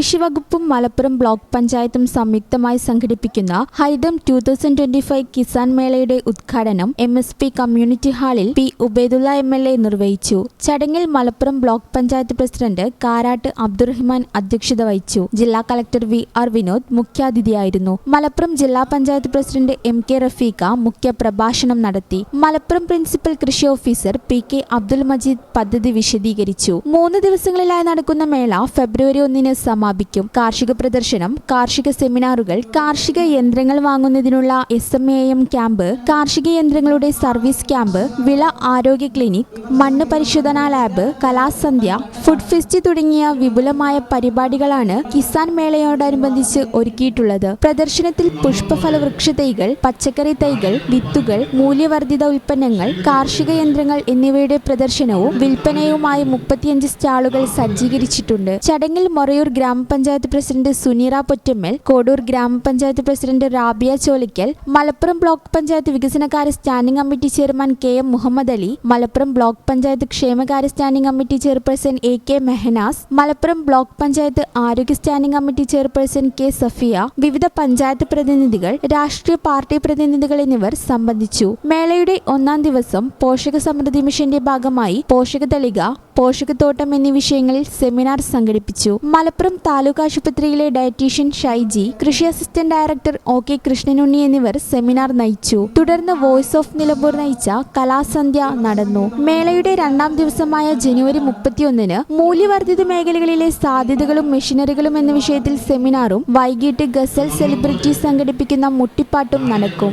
കൃഷിവകുപ്പും Malappuram block പഞ്ചായത്തും സംയുക്തമായി സംഘടിപ്പിക്കുന്ന Haitham two thousand twenty five Kisan മേളയുടെ ഉദ്ഘാടനം എം എസ് പി കമ്മ്യൂണിറ്റി ഹാളിൽ P Ubaidulla M L A നിർവഹിച്ചു. ചടങ്ങിൽ മലപ്പുറം ബ്ലോക്ക് പഞ്ചായത്ത് പ്രസിഡന്റ് കാരാട്ട് അബ്ദുറഹ്മാൻ അധ്യക്ഷത വഹിച്ചു. ജില്ലാ കളക്ടർ വി ആർ വിനോദ് മുഖ്യാതിഥിയായിരുന്നു. മലപ്പുറം ജില്ലാ panchayat president M K Rafeeqa മുഖ്യ പ്രഭാഷണം നടത്തി. മലപ്പുറം പ്രിൻസിപ്പൽ കൃഷി officer P K Abdul Majeed പദ്ധതി വിശദീകരിച്ചു. മൂന്ന് ദിവസങ്ങളിലായി നടക്കുന്ന മേള ഫെബ്രുവരി ഒന്നിന് സമാപിക്കും. കാർഷിക പ്രദർശനം കാർഷിക സെമിനാറുകൾ കാർഷിക യന്ത്രങ്ങൾ വാങ്ങുന്നതിനുള്ള S M A M camp കാർഷിക യന്ത്രങ്ങളുടെ സർവീസ് ക്യാമ്പ് വിള ആരോഗ്യ ക്ലിനിക് മണ്ണ് പരിശോധനാ ലാബ് കലാസന്ധ്യ ഫുഡ് ഫെസ്റ്റ് തുടങ്ങിയ വിപുലമായ പരിപാടികളാണ് കിസാൻ മേളയോടനുബന്ധിച്ച് ഒരുക്കിയിട്ടുള്ളത്. പ്രദർശനത്തിൽ പുഷ്പഫല വൃക്ഷ തൈകൾ പച്ചക്കറി തൈകൾ വിത്തുകൾ മൂല്യവർദ്ധിത ഉൽപ്പന്നങ്ങൾ കാർഷിക യന്ത്രങ്ങൾ എന്നിവയുടെ പ്രദർശനവും വിൽപ്പനയുമായി മുപ്പത്തിയഞ്ച് സ്റ്റാളുകൾ സജ്ജീകരിച്ചിട്ടുണ്ട്. ചടങ്ങിൽ മൊറയൂർ ഗ്രാമപഞ്ചായത്ത് പ്രസിഡന്റ് സുനീറ പൊറ്റമ്മൽ കോടൂർ ഗ്രാമപഞ്ചായത്ത് പ്രസിഡന്റ് റാബിയ ചോലിക്കൽ മലപ്പുറം ബ്ലോക്ക് പഞ്ചായത്ത് വികസനകാര്യ standing committee chairman K M Muhammad Ali Malappuram block panchayat ക്ഷേമകാര്യ standing committee chairperson A K Mehanas Malappuram block panchayat ആരോഗ്യ standing committee chairperson K Safiya വിവിധ പഞ്ചായത്ത് പ്രതിനിധികൾ രാഷ്ട്രീയ പാർട്ടി പ്രതിനിധികൾ എന്നിവർ സംബന്ധിച്ചു. മേളയുടെ ഒന്നാം ദിവസം പോഷക സമൃദ്ധി മിഷന്റെ ഭാഗമായി പോഷക തളിക പോഷകത്തോട്ടം എന്നീ വിഷയങ്ങളിൽ സെമിനാർ സംഘടിപ്പിച്ചു. മലപ്പുറം താലൂക്ക് ആശുപത്രിയിലെ ഡയറ്റീഷ്യൻ ഷൈജി കൃഷി assistant director O K Krishnanunni എന്നിവർ സെമിനാർ നയിച്ചു. തുടർന്ന് വോയിസ് ഓഫ് നിലമ്പൂർ നയിച്ച കലാസന്ധ്യ നടന്നു. മേളയുടെ രണ്ടാം ദിവസമായ ജനുവരി മുപ്പത്തിയൊന്നിന് മൂല്യവർദ്ധിത മേഖലകളിലെ സാധ്യതകളും മെഷീനറികളും എന്ന വിഷയത്തിൽ സെമിനാറും വൈകിട്ട് ഗസൽ സെലിബ്രിറ്റി സംഘടിപ്പിക്കുന്ന മുട്ടിപ്പാട്ടും നടക്കും.